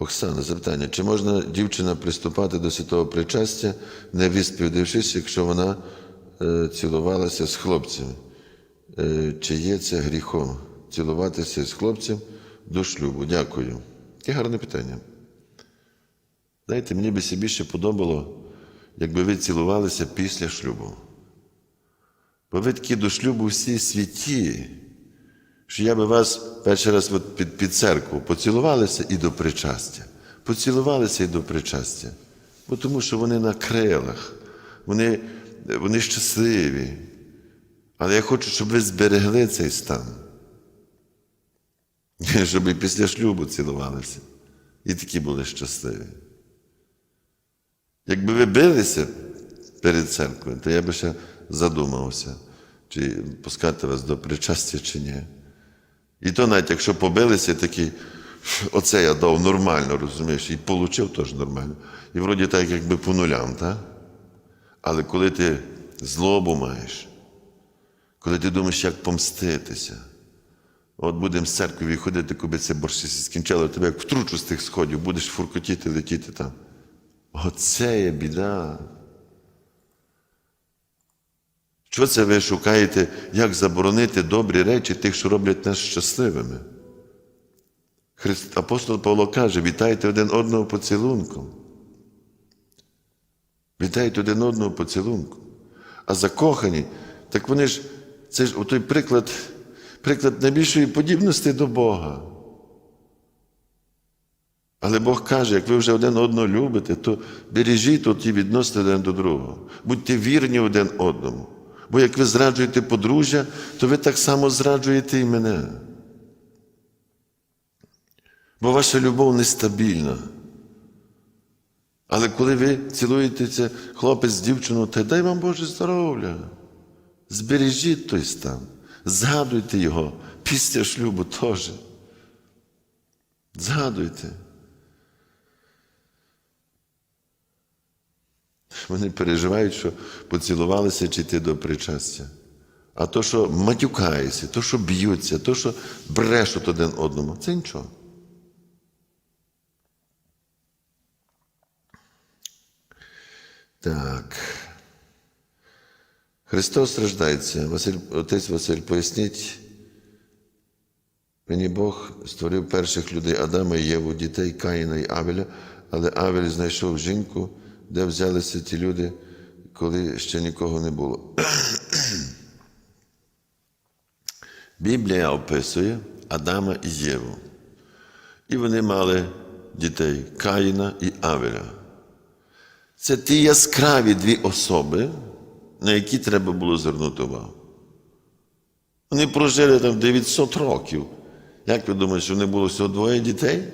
Оксана, запитання, чи можна дівчина приступати до святого причастя, не висповідавшись, якщо вона е, цілувалася з хлопцем? Е, чи є це гріхом цілуватися з хлопцем до шлюбу? Дякую. Яке гарне питання. Знаєте, мені би ще більше подобало, якби ви цілувалися після шлюбу. Бо ви такі до шлюбу всі святі, що я би вас перший раз от під, під церкву поцілувалися і до причастя. Поцілувалися і до причастя. Бо тому що вони на крилах, вони, вони щасливі. Але я хочу, щоб ви зберегли цей стан. Щоб і після шлюбу цілувалися. І такі були щасливі. Якби ви билися перед церквою, то я би ще задумався, чи пускати вас до причастя, чи ні. І то навіть якщо побилися, такі, оце я дав нормально, розумієш, і получив теж нормально. І вроді так, якби по нулям, так? Але коли ти злобу маєш, коли ти думаєш, як помститися, от будемо з церкви виходити, коли це борщі скінчили, тебе як втручу з тих сходів, будеш фуркотіти, летіти там. Оце є біда. Що це ви шукаєте, як заборонити добрі речі тих, що роблять нас щасливими? Христ, апостол Павло каже: вітайте один одного поцілунком. Вітайте один одного поцілунком. А закохані, так вони ж, це ж той приклад, приклад найбільшої подібності до Бога. Але Бог каже, як ви вже один одного любите, то бережіть оті відносини один до другого. Будьте вірні один одному. Бо як ви зраджуєте подружжя, то ви так само зраджуєте і мене. Бо ваша любов нестабільна. Але коли ви цілуєтеся, хлопець з дівчиною, то дай вам Боже здоров'я. Збережіть той стан, згадуйте його після шлюбу теж. Згадуйте. Вони переживають, що поцілувалися чи йти до причастя. А то, що матюкаються, то, що б'ються, то, що брешуть один одному, це нічого. Так. Христос страждається. Василь, отець Василь, поясніть. Мені Бог створив перших людей Адама і Єву, дітей Каїна і Авеля, але Авель знайшов жінку, де взялися ті люди, коли ще нікого не було. Біблія описує Адама і Єву. І вони мали дітей Каїна і Авеля. Це ті яскраві дві особи, на які треба було звернути увагу. Вони прожили там 900 років. Як ви думаєте, що не було всього двоє дітей?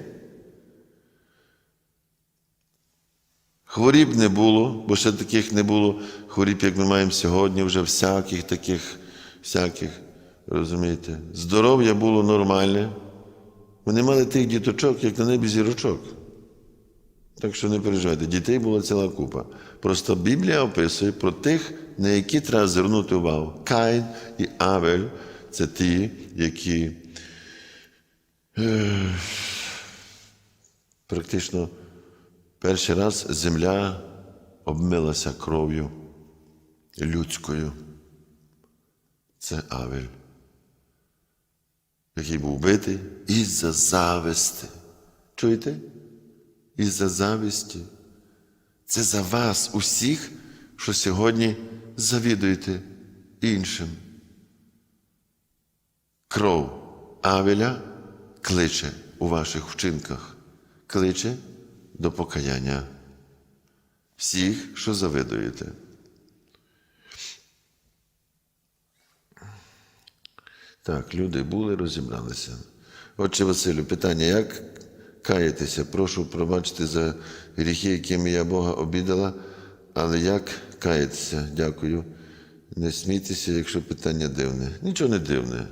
Хворіб не було, бо ще таких не було хворіб, як ми маємо сьогодні, вже всяких таких, всяких, розумієте? Здоров'я було нормальне. Вони мали тих діточок, як на небі зірочок. Так що не переживайте, дітей була ціла купа. Просто Біблія описує про тих, на які треба звернути увагу. Каїн і Авель це ті, які е, практично перший раз земля обмилася кров'ю людською. Це Авель, який був битий із-за зависти. Чуєте? із-за завісті. Це за вас, усіх, що сьогодні завідуєте іншим. Кров Авеля кличе у ваших вчинках, кличе до покаяння всіх, що завидуєте. Так, люди були, розібралися. Отче Василю, питання, як каятися? Прошу пробачити за гріхи, якими я Бога обідала, але як каятися? Дякую. Не смійтеся, якщо питання дивне. Нічого не дивне.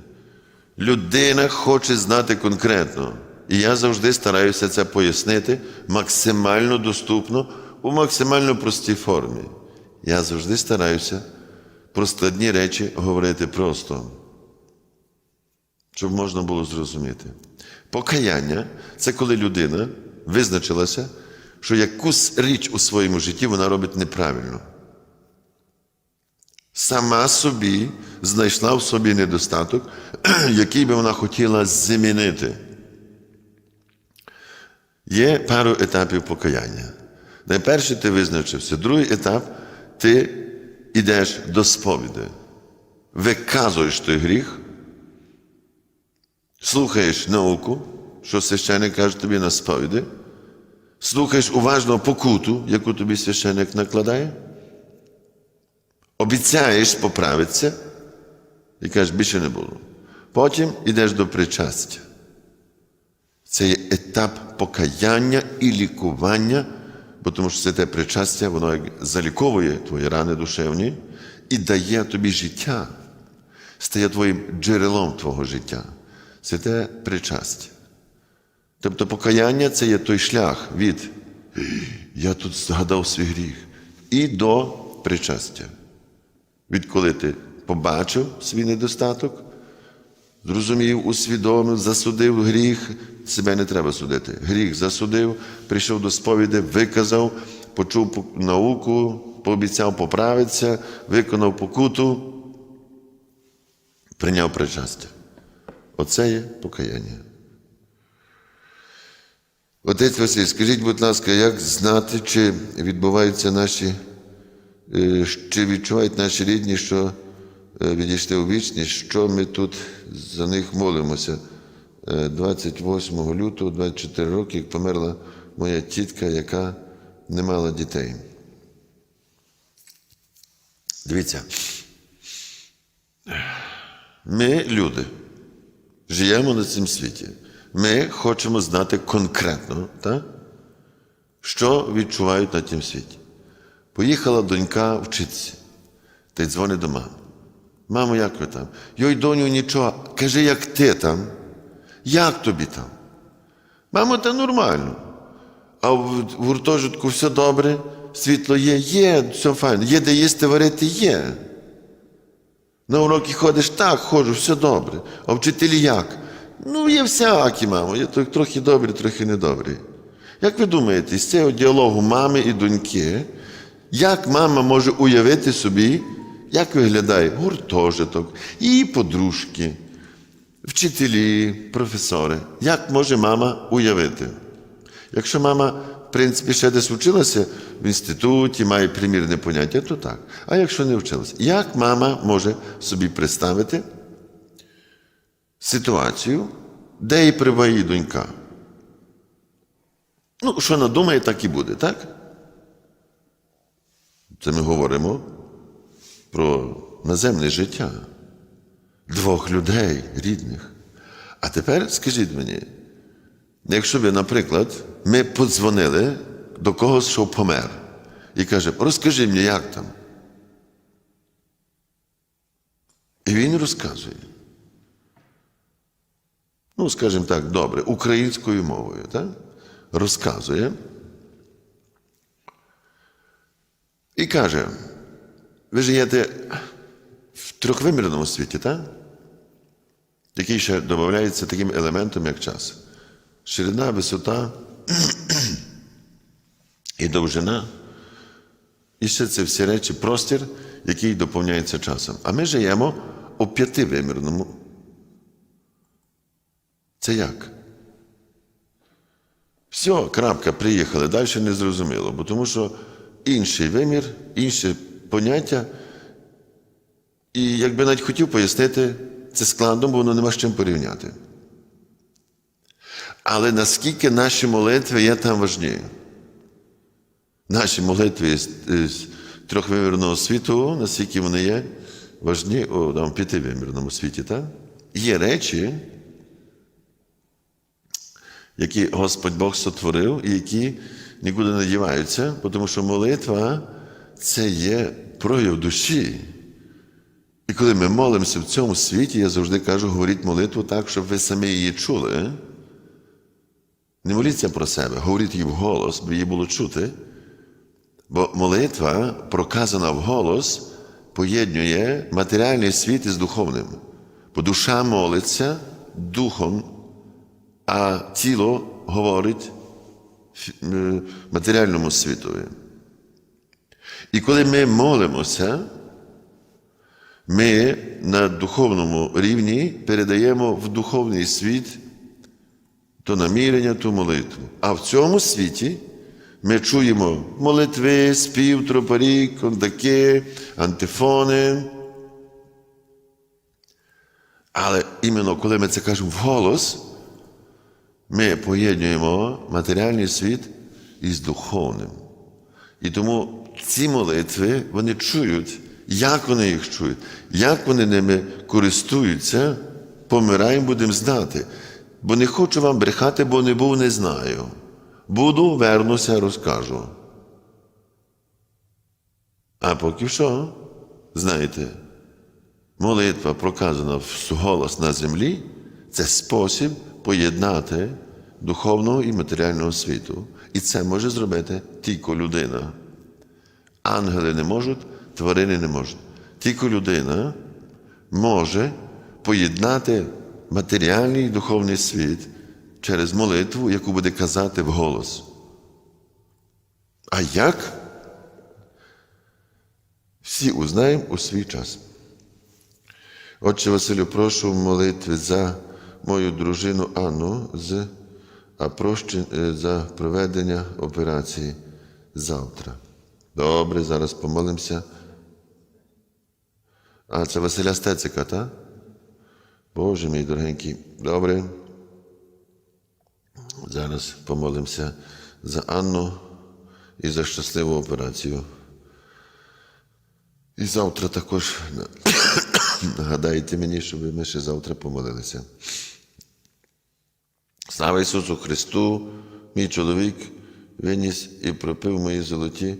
Людина хоче знати конкретно. І я завжди стараюся це пояснити максимально доступно, у максимально простій формі. Я завжди стараюся про складні речі говорити просто щоб можна було зрозуміти. Покаяння це коли людина визначилася, що якусь річ у своєму житті вона робить неправильно. Сама собі знайшла в собі недостаток, який би вона хотіла замінити. Є пару етапів покаяння. Найперше ти визначився. Другий етап ти йдеш до сповіди, виказуєш той гріх, слухаєш науку, що священник каже тобі на сповіді, слухаєш уважно покуту, яку тобі священник накладає, обіцяєш поправитися і кажеш, більше не було. Потім йдеш до причастя. Це є етап покаяння і лікування, бо тому що це те причастя, воно заліковує твої рани душевні і дає тобі життя, стає твоїм джерелом твого життя. Це те причастя. Тобто покаяння це є той шлях від я тут згадав свій гріх і до причастя. Відколи ти побачив свій недостаток, зрозумів, усвідомив, засудив гріх, себе не треба судити. Гріх засудив, прийшов до сповіді, виказав, почув науку, пообіцяв поправитися, виконав покуту, прийняв причастя. Оце є покаяння. Отець Василь, скажіть, будь ласка, як знати, чи відбуваються наші, е, чи відчувають наші рідні, що відійшли у вічність, що ми тут за них молимося? Е, 28 лютого, 24 роки, як померла моя тітка, яка не мала дітей. Дивіться. Ми люди живемо на цьому світі. Ми хочемо знати конкретно, так? що відчувають на цьому світі. Поїхала донька вчитися, та й дзвонить до мами. Мамо, як ви там? Йой, доню, нічого. Кажи, як ти там? Як тобі там? Мамо, та нормально. А в гуртожитку все добре, світло є, є, все файно. Є де їсти варити, є. На уроки ходиш, так, ходжу, все добре. А вчителі як? Ну, є всякі, мамо, є трохи добрі, трохи недобрі. Як ви думаєте, з цього діалогу мами і доньки, як мама може уявити собі, як виглядає гуртожиток, її подружки, вчителі, професори? Як може мама уявити? Якщо мама, в принципі, ще десь вчилася в інституті, має примірне поняття, то так. А якщо не вчилася, як мама може собі представити ситуацію, де її прибуває її донька? Ну, що надумає, так і буде, так? Це ми говоримо про наземне життя двох людей рідних. А тепер скажіть мені, Якщо би, наприклад, ми подзвонили до когось, що помер, і каже, розкажи мені, як там. І він розказує. Ну, скажімо так, добре, українською мовою, так? розказує. І каже, ви живете в трьохвимірному світі, так? який ще додається таким елементом, як час ширина, висота і довжина. І ще це всі речі, простір, який доповняється часом. А ми живемо у п'ятивимірному. Це як? Все, крапка, приїхали, далі не зрозуміло, бо тому що інший вимір, інше поняття. І якби навіть хотів пояснити, це складно, бо воно нема з чим порівняти. Але наскільки наші молитви є там важні? Наші молитви з, трьохвимірного світу, наскільки вони є важні у п'ятивимірному світі, так? Є речі, які Господь Бог сотворив і які нікуди не діваються, тому що молитва це є прояв душі. І коли ми молимося в цьому світі, я завжди кажу, говоріть молитву так, щоб ви самі її чули. Не моліться про себе, говоріть її вголос, бо її було чути. Бо молитва, проказана вголос, поєднує матеріальний світ із духовним. Бо душа молиться духом, а тіло говорить е, матеріальному світові. І коли ми молимося, ми на духовному рівні передаємо в духовний світ то намірення, ту молитву. А в цьому світі ми чуємо молитви, спів, тропарі, кондаки, антифони. Але іменно коли ми це кажемо вголос, ми поєднуємо матеріальний світ із духовним. І тому ці молитви вони чують, як вони їх чують, як вони ними користуються, помираємо, будемо знати. Бо не хочу вам брехати, бо не був, не знаю. Буду, вернуся, розкажу. А поки що, знаєте, молитва проказана в голос на землі це спосіб поєднати духовного і матеріального світу. І це може зробити тільки людина. Ангели не можуть, тварини не можуть. Тільки людина може поєднати матеріальний і духовний світ через молитву, яку буде казати вголос. А як? Всі узнаємо у свій час. Отче Василю, прошу в молитві за мою дружину Анну з а прощен- е, за проведення операції завтра. Добре, зараз помолимося. А це Василя Стецика, так? Боже мій дорогенький. Добре. Зараз помолимося за Анну і за щасливу операцію. І завтра також нагадайте мені, щоб ми ще завтра помолилися. Слава Ісусу Христу, мій чоловік виніс і пропив мої золоті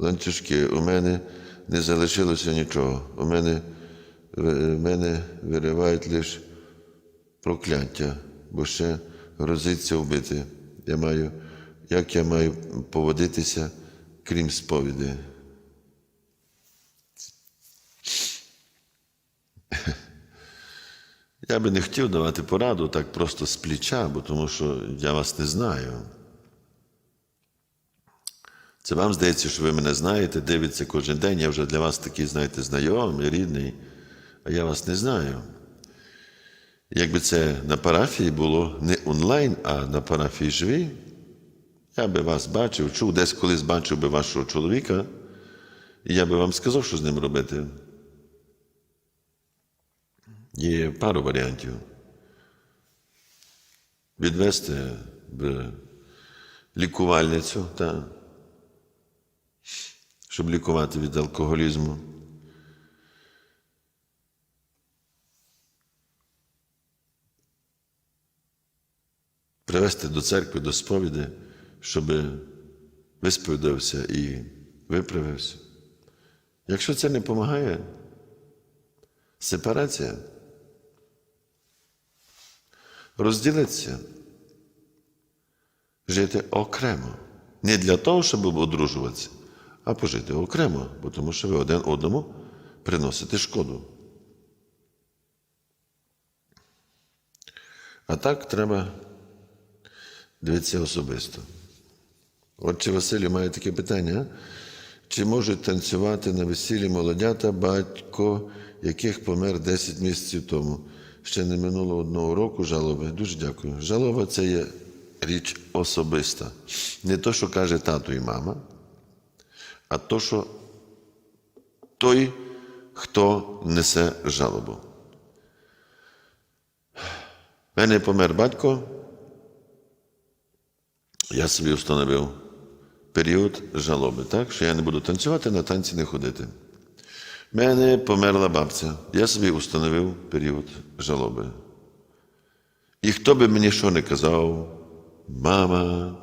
ланцюжки. У мене не залишилося нічого. У мене, в мене виривають лише прокляття, бо ще грозиться вбити. Я маю, як я маю поводитися, крім сповіді? Я би не хотів давати пораду так просто з плеча, бо тому що я вас не знаю. Це вам здається, що ви мене знаєте, дивиться кожен день. Я вже для вас такий, знаєте, знайомий, рідний, а я вас не знаю. Якби це на парафії було не онлайн, а на парафії живі, я би вас бачив, чув, десь колись бачив би вашого чоловіка, і я би вам сказав, що з ним робити. Є пару варіантів. Відвести в лікувальницю, та, щоб лікувати від алкоголізму. Привести до церкви, до сповіді, щоб висповідався і виправився. Якщо це не допомагає, сепарація. Розділитися. Жити окремо. Не для того, щоб одружуватися, а пожити окремо, бо тому що ви один одному приносите шкоду. А так треба дивитися особисто. Отче Василю має таке питання. Чи можуть танцювати на весіллі молодята, батько, яких помер 10 місяців тому? Ще не минуло одного року жалоби. Дуже дякую. Жалоба це є річ особиста. Не то, що каже тато і мама, а то, що той, хто несе жалобу. В мене помер батько. Я собі встановив період жалоби, так? що я не буду танцювати, на танці не ходити. В мене померла бабця. Я собі установив період жалоби. І хто би мені що не казав, мама,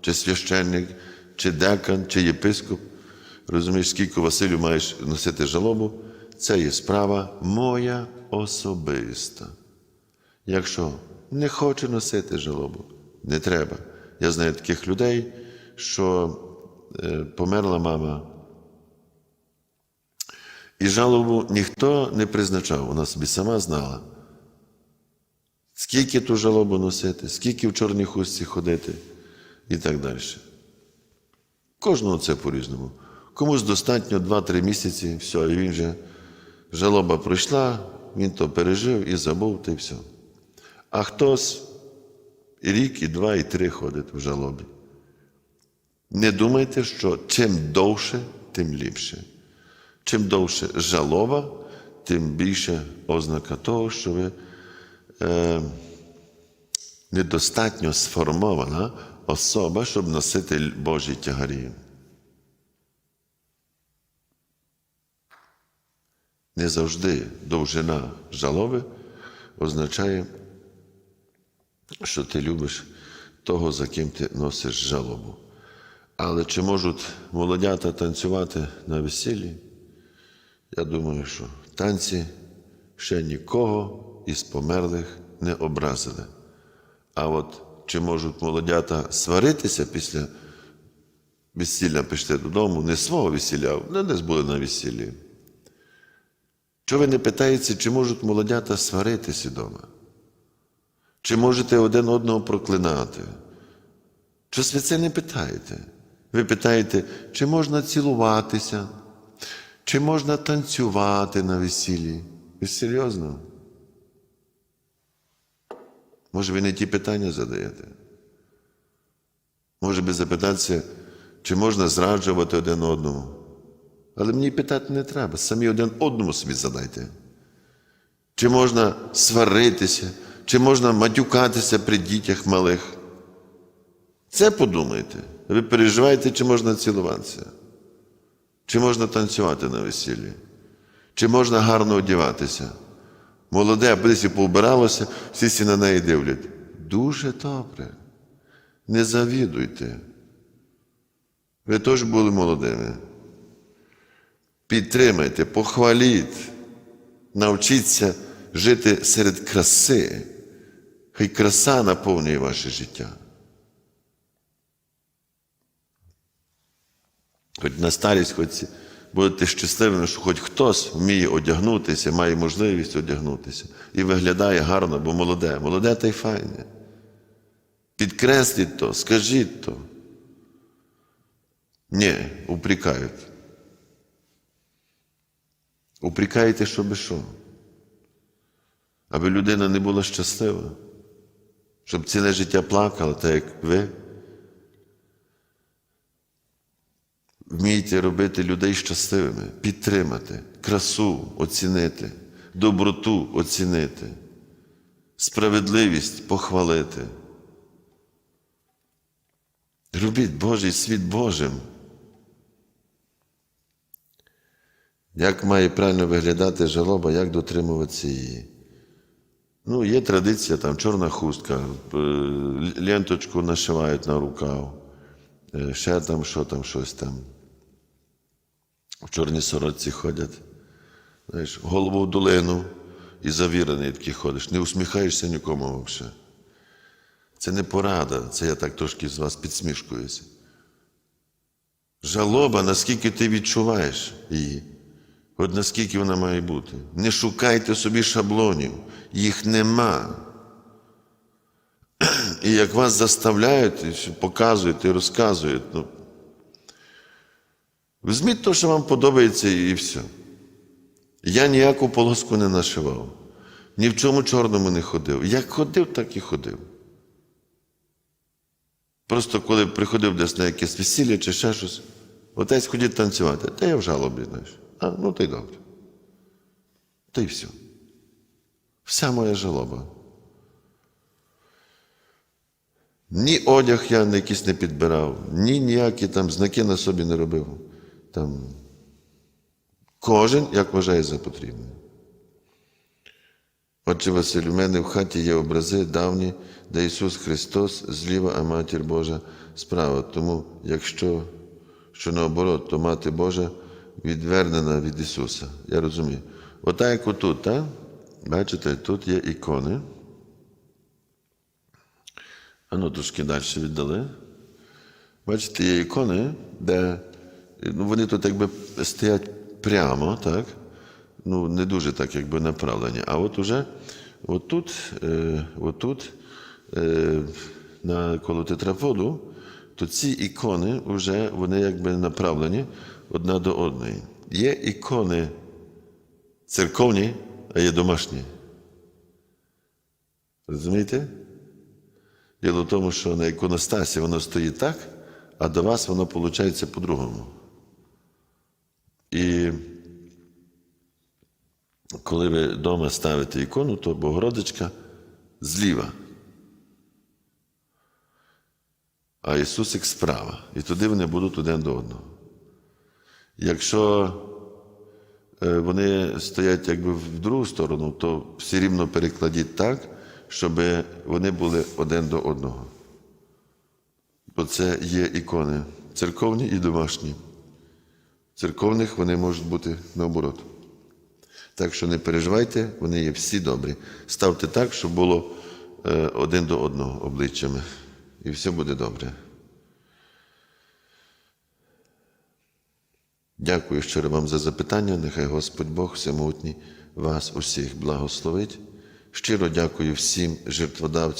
чи священник, чи декан, чи єпископ, розумієш, скільки Василю маєш носити жалобу, це є справа моя особиста. Якщо не хоче носити жалобу, не треба. Я знаю таких людей, що е, померла мама. І жалобу ніхто не призначав, вона собі сама знала. Скільки ту жалобу носити, скільки в чорній хустці ходити. і так далі. Кожного це по-різному. Комусь достатньо 2-3 місяці, все, і він вже жалоба пройшла, він то пережив і забув, та й все. А хтось і рік, і два, і три ходить в жалобі. Не думайте, що чим довше, тим ліпше. Чим довше жалоба, тим більше ознака того, що ви е, недостатньо сформована особа, щоб носити Божі тягарі. Не завжди довжина жалоби означає, що ти любиш того, за ким ти носиш жалобу. Але чи можуть молодята танцювати на весіллі? Я думаю, що танці ще нікого із померлих не образили. А от чи можуть молодята сваритися після весілля пішли додому, не свого весілля, а десь були на весіллі. Чого ви не питаєте, чи можуть молодята сваритися вдома? Чи можете один одного проклинати? Щось ви це не питаєте? Ви питаєте, чи можна цілуватися, чи можна танцювати на весіллі? Ви серйозно? Може, ви не ті питання задаєте? Може би запитатися, чи можна зраджувати один одному? Але мені питати не треба. Самі один одному собі задайте. Чи можна сваритися, чи можна матюкатися при дітях малих? Це подумайте. Ви переживаєте, чи можна цілуватися, чи можна танцювати на весіллі, чи можна гарно одягатися. Молоде, аби десь поубиралося, всі сі на неї дивлять. Дуже добре. Не завідуйте. Ви теж були молодими. Підтримайте, похваліть, навчіться жити серед краси. Хай краса наповнює ваше життя. Хоч на старість, хоч будете щасливими, що хоч хтось вміє одягнутися, має можливість одягнутися і виглядає гарно, бо молоде. Молоде та й файне. Підкресліть то, скажіть то. Ні, упрекають. Упрекаєте, щоби що? Аби людина не була щаслива, щоб ціле життя плакала, так як ви. Вмійте робити людей щасливими, підтримати, красу оцінити, доброту оцінити, справедливість похвалити. Робіть Божий світ Божим. Як має правильно виглядати жалоба, як дотримуватися її? Ну, є традиція, там чорна хустка, е, ленточку нашивають на рукав, е, ще там, що там, щось там. В чорній сорочці ходять. Знаєш, голову в долину і завірений такий ходиш. Не усміхаєшся нікому взагалі. Це не порада, це я так трошки з вас підсмішкуюся. Жалоба, наскільки ти відчуваєш її. От наскільки вона має бути. Не шукайте собі шаблонів, їх нема. І як вас заставляють, показують і розказують, ну, візьміть те, що вам подобається, і все. Я ніяку полоску не нашивав, ні в чому чорному не ходив. Як ходив, так і ходив. Просто коли приходив десь на якесь весілля чи ще щось, отець ходіть танцювати, та я в жалобі, знаєш. А, ну то й добре. Та й все. Вся моя жалоба. Ні одяг я якийсь не підбирав, ні ніякі там знаки на собі не робив. Там Кожен як вважає за потрібне. Отче Василь, у мене в хаті є образи давні, де Ісус Христос зліва, а Матір Божа справа. Тому, якщо що наоборот, то Мати Божа відвернена від Ісуса. Я розумію. Отак, як отут, так? Бачите, тут є ікони. А ну трошки далі віддали. Бачите, є ікони, де ну, вони тут якби стоять прямо, так? Ну, не дуже так, якби направлені. А от уже отут, е, отут е, на, коло тетраподу то ці ікони вже вони якби направлені одна до одної. Є ікони церковні, а є домашні. Розумієте? Діло в тому, що на іконостасі воно стоїть так, а до вас воно виходить по-другому. І коли ви вдома ставите ікону, то Богородичка зліва. А Ісусик справа. І туди вони будуть один до одного. Якщо е, вони стоять якби в другу сторону, то все рівно перекладіть так, щоб вони були один до одного. Бо це є ікони церковні і домашні. Церковних вони можуть бути наоборот. Так що не переживайте, вони є всі добрі. Ставте так, щоб було е, один до одного обличчями. І все буде добре. Дякую щиро вам за запитання. Нехай Господь Бог всемогутній вас усіх благословить. Щиро дякую всім жертводавцям.